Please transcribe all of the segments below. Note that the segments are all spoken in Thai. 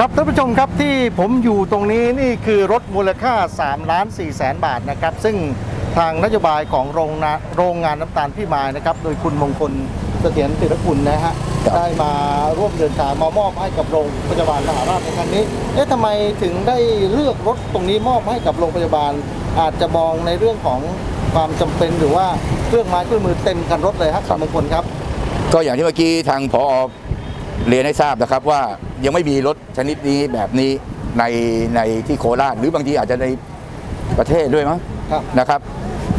ครับท่านผู้ชมครับที่ผมอยู่ตรงนี้นี่คือรถมูลค่า3ล้าน4แสนบาทนะครับ ซึ่งทางนโยบายของโรงนาโรงงานน้ำตาลพี่มายนะครับ โดยคุณมงคลเสถียรติรคุณนะฮะครับได้มาร่วมเดินทางมามอบให้กับโรงพยาบาลมหาราชในครั้งนี้เอ๊ะทำไมถึงได้เลือกรถตรงนี้มอบให้กับโรงพยาบาล อาจจะมองในเรื่องของความจำเป็นหรือว่าเครื่องไม้เครื่องมือเต็มคันรถเลยครับคุณมงคลครับ ก็อย่างที่เมื่อกี้ทางพอ เรียนให้ทราบนะครับว่ายังไม่มีรถชนิดนี้แบบนี้ในในที่โคราชหรือบางทีอาจจะในประเทศด้วยมั้งครับนะครับ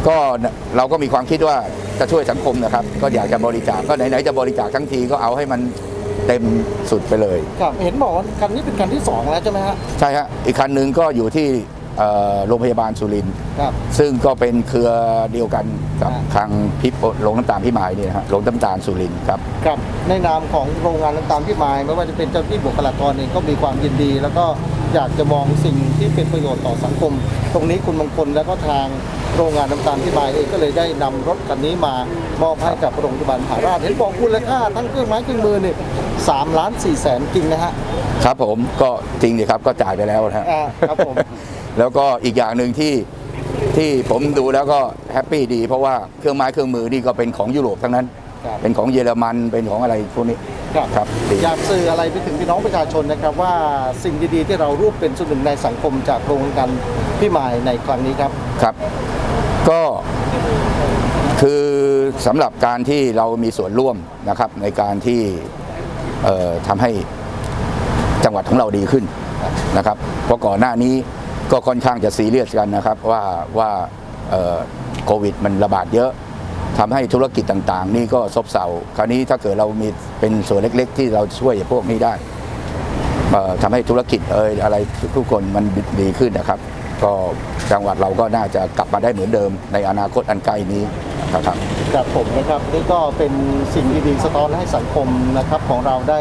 ก็เราก็มีความคิดว่าจะช่วยสังคมนะครับ ก็อยากจะบริจาคก็ไหนๆจะบริจาคทั้งทีก็เอาให้มันเต็มสุดไปเลย ครับเห็นบอกว่าคันนี้เป็นคันที่สองแล้วใช่ไหมฮะใช่ฮะอีกคันหนึ่งก็อยู่ที่เอ่อ โรงพยาบาลสุรินทร์ครับ ซึ่งก็เป็นเครือเดียวกันกับอ่าทางพิพโรงน้ำตาลพิมายเนี่ยนะฮะโรงน้ำตาลสุรินทร์ครับครับในนามของโรงงานน้ำตาลพี่มายไม่ว่าจะเป็นเจ้าที่บุคลากรเองก็มีความยินดี แล้วก็อยากจะมองสิ่งที่เป็นประโยชน์ต่อสังคม ตรงนี้คุณมงคลแล้วก็ทางโรงงานน้ำตาลพี่มายเองก็เลยได้นำรถคันนี้มามอบให้กับโรงพยาบาลมหาราชเห็นบอกมูลค่าทั้งเครื่องไม้เครื่องมือนี่สามล้านสี่แสนจริงนะฮะครับผมก็จริงดีครับก็จ่ายไปแล้วนะฮะอ่าครับผม แล้วก็อีกอย่างหนึ่งที่ที่ผมดูแล้วก็แฮปปี้ดี เพราะว่าเครื่องไม้เครื่องมือนี่ก็เป็นของยุโรปทั้งนั้น ครับ เป็นของเยอรมันเป็นของอะไรพวกนี้ครับครับดี อยากสื่ออะไรไปถึงพี่น้องประชาชนนะครับว่าสิ่งดีๆที่เราร่วมเป็นส่วนหนึ่งในสังคมจากโรงงานพี่มายในครั้งนี้ครับ ครับ ก็คือสำหรับการที่เรามีส่วนร่วมนะครับในการที่เอ่อทำให้จังหวัดของเราดีขึ้นนะครับ เพราะก่อนหน้านี้ ก็ค่อนข้างจะซีเรียสกันนะครับว่าว่าโควิดมันระบาดเยอะทำให้ธุรกิจต่างๆ นี่ก็ซบเซาคราวนี้ถ้าเกิดเรามีเป็นส่วนเล็ก ๆ ที่เราช่วยพวกนี้ได้ทำให้ธุรกิจเอยอะไรทุกคนมันดีขึ้นนะครับก็จังหวัดเราก็น่าจะกลับมาได้เหมือนเดิมในอนาคตอันใกล้นี้ครับจากผมนะครับนี่ก็เป็นสิ่งดีๆสะท้อนให้สังคมนะครับของเราได้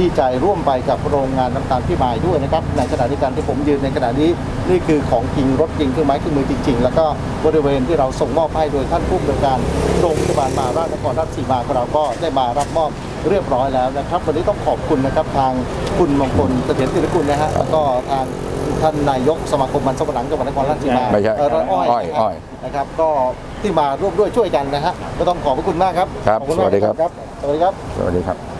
ดีใจร่วมไปกับโรงงานน้ำตาลพี่มายด้วยนะครับในขณะเดียวกันที่ผมยืนในขณะนี้นี่คือของจริงรถจริงเครื่องไม้เครื่องมือจริง ๆ แล้วก็บริเวณที่เราส่งมอบให้โดยท่านผู้บริการโรงพยาบาลมหาราชนครราชสีมาของเราก็ได้มารับมอบเรียบร้อยแล้วนะครับ วันนี้ต้องขอบคุณนะครับทางคุณมงคลเสถียรศิริกุลนะฮะแล้วก็ทางท่านนายกสมาคมมันสำปะหลังจังหวัดนครราชสีมาไม่ใช่เอ่ออ้อยอ้อยอ้อยนะครับ ก็ที่มาร่วมด้วยช่วยกันนะฮะก็ต้องขอบพระคุณมากครับครับขอณมากสวัสดีครับ สวัสดีครับ สวัสดีครับ